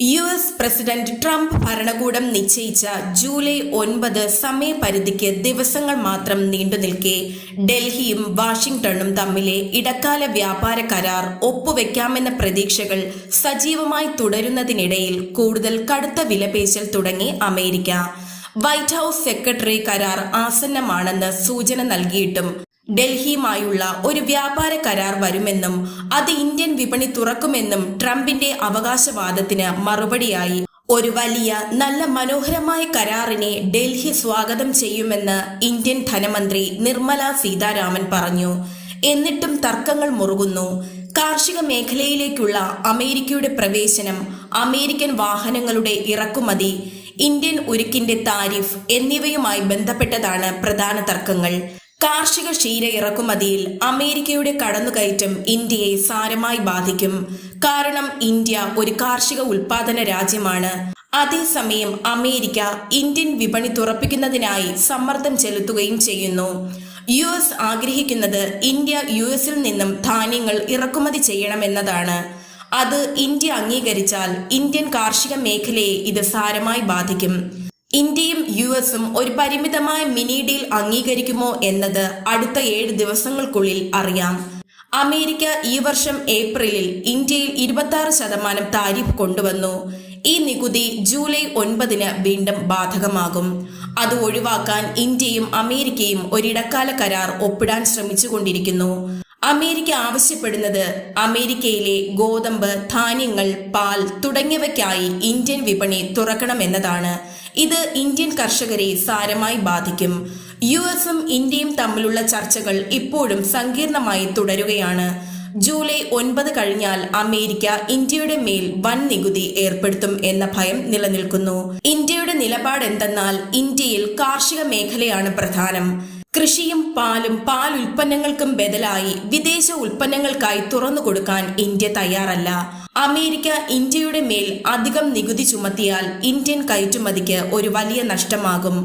U S president Trump ഭരണകൂടം നിശ്ചയിച്ച July ഒൻപത് സമയപരിധിക്ക് ദിവസങ്ങൾ മാത്രം നീണ്ടുനിൽക്കെ ഡൽഹിയും വാഷിംഗ്ടണും തമ്മിലെ ഇടക്കാല വ്യാപാര കരാർ ഒപ്പുവെക്കാമെന്ന പ്രതീക്ഷകൾ സജീവമായി തുടരുന്നതിനിടയിൽ കൂടുതൽ കടുത്ത വിലപേശൽ തുടങ്ങി അമേരിക്ക. വൈറ്റ് ഹൌസ് സെക്രട്ടറി കരാർ ആസന്നമാണെന്ന് സൂചന നൽകിയിട്ടും ഡൽഹിയുമായുള്ള ഒരു വ്യാപാര കരാർ വരുമെന്നും അത് ഇന്ത്യൻ വിപണി തുറക്കുമെന്നും ട്രംപിന്റെ അവകാശവാദത്തിന് മറുപടിയായി. ഒരു വലിയ നല്ല മനോഹരമായ കരാറിനെ ഡൽഹി സ്വാഗതം ചെയ്യുമെന്ന് ഇന്ത്യൻ ധനമന്ത്രി നിർമ്മല സീതാരാമൻ പറഞ്ഞു. എന്നിട്ടും തർക്കങ്ങൾ മുറുകുന്നു. കാർഷിക മേഖലയിലേക്കുള്ള അമേരിക്കയുടെ പ്രവേശനം അമേരിക്കൻ വാഹനങ്ങളുടെ ഇറക്കുമതി ഇന്ത്യൻ ഉരുക്കിന്റെ താരിഫ് എന്നിവയുമായി ബന്ധപ്പെട്ടതാണ് പ്രധാന തർക്കങ്ങൾ. കാർഷിക ക്ഷീര ഇറക്കുമതിയിൽ അമേരിക്കയുടെ കടന്നുകയറ്റം ഇന്ത്യയെ സാരമായി ബാധിക്കും. കാരണം ഇന്ത്യ ഒരു കാർഷിക ഉൽപാദന രാജ്യമാണ്. അതേസമയം അമേരിക്ക ഇന്ത്യൻ വിപണി തുറപ്പിക്കുന്നതിനായി സമ്മർദ്ദം ചെലുത്തുകയും ചെയ്യുന്നു. യു എസ് ആഗ്രഹിക്കുന്നത് ഇന്ത്യ യു എസിൽ നിന്നും ധാന്യങ്ങൾ ഇറക്കുമതി ചെയ്യണമെന്നതാണ്. അത് ഇന്ത്യ അംഗീകരിച്ചാൽ ഇന്ത്യൻ കാർഷിക മേഖലയെ ഇത് സാരമായി ബാധിക്കും. ഇന്ത്യയും യു എസും ഒരു പരിമിതമായ മിനി ഡീൽ അംഗീകരിക്കുമോ എന്നത് അടുത്ത ഏഴ് ദിവസങ്ങൾക്കുള്ളിൽ അറിയാം. അമേരിക്ക ഈ വർഷം ഏപ്രിലിൽ ഇന്ത്യയിൽ ഇരുപത്തി ശതമാനം താരിഫ് കൊണ്ടുവന്നു. ഈ നികുതി ജൂലൈ ഒൻപതിന് വീണ്ടും ബാധകമാകും. അത് ഒഴിവാക്കാൻ ഇന്ത്യയും അമേരിക്കയും ഒരിടക്കാല കരാർ ഒപ്പിടാൻ ശ്രമിച്ചുകൊണ്ടിരിക്കുന്നു. അമേരിക്ക ആവശ്യപ്പെടുന്നത് അമേരിക്കയിലെ ഗോതമ്പ് ധാന്യങ്ങൾ പാൽ തുടങ്ങിയവയ്ക്കായി ഇന്ത്യൻ വിപണി തുറക്കണമെന്നതാണ്. ഇത് ഇന്ത്യൻ കർഷകരെ സാരമായി ബാധിക്കും. യു എസും ഇന്ത്യയും തമ്മിലുള്ള ചർച്ചകൾ ഇപ്പോഴും സങ്കീർണമായി തുടരുകയാണ്. ജൂലൈ ഒൻപത് കഴിഞ്ഞാൽ അമേരിക്ക ഇന്ത്യയുടെ മേൽ വൻ നികുതി ഏർപ്പെടുത്തും എന്ന ഭയം നിലനിൽക്കുന്നു. ഇന്ത്യയുടെ നിലപാട് എന്തെന്നാൽ ഇന്ത്യയിൽ കാർഷിക മേഖലയാണ് പ്രധാനം. കൃഷിയും പാലും പാൽ ഉൽപ്പന്നങ്ങൾക്കും ബദലായി വിദേശ ഉൽപ്പന്നങ്ങൾക്കായി തുറന്നു കൊടുക്കാൻ ഇന്ത്യ തയ്യാറല്ല. അമേരിക്ക ഇന്ത്യയുടെ മേൽ അധികം നികുതി ചുമത്തിയാൽ ഇന്ത്യൻ കയറ്റുമതിക്ക് ഒരു വലിയ നഷ്ടമാകും.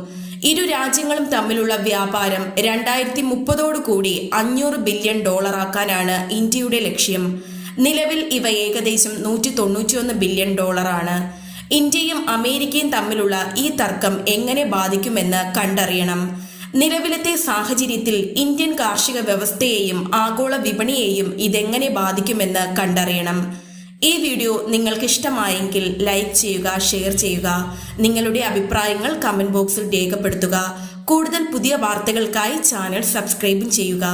ഇരു രാജ്യങ്ങളും തമ്മിലുള്ള വ്യാപാരം രണ്ടായിരത്തി മുപ്പതോടുകൂടി അഞ്ഞൂറ് ബില്യൺ ഡോളറാക്കാനാണ് ഇന്ത്യയുടെ ലക്ഷ്യം. നിലവിൽ ഇവ ഏകദേശം നൂറ്റി തൊണ്ണൂറ്റിയൊന്ന് ബില്യൺ ഡോളറാണ്. ഇന്ത്യയും അമേരിക്കയും തമ്മിലുള്ള ഈ തർക്കം എങ്ങനെ ബാധിക്കുമെന്ന് കണ്ടറിയണം. നിലവിലത്തെ സാഹചര്യത്തിൽ ഇന്ത്യൻ കാർഷിക വ്യവസ്ഥയെയും ആഗോള വിപണിയെയും ഇതെങ്ങനെ ബാധിക്കുമെന്ന് കണ്ടറിയണം. ഈ വീഡിയോ നിങ്ങൾക്ക് ഇഷ്ടമായെങ്കിൽ ലൈക്ക് ചെയ്യുക ഷെയർ ചെയ്യുക. നിങ്ങളുടെ അഭിപ്രായങ്ങൾ കമന്റ് ബോക്സിൽ രേഖപ്പെടുത്തുക. കൂടുതൽ പുതിയ വാർത്തകൾക്കായി ചാനൽ സബ്സ്ക്രൈബും ചെയ്യുക.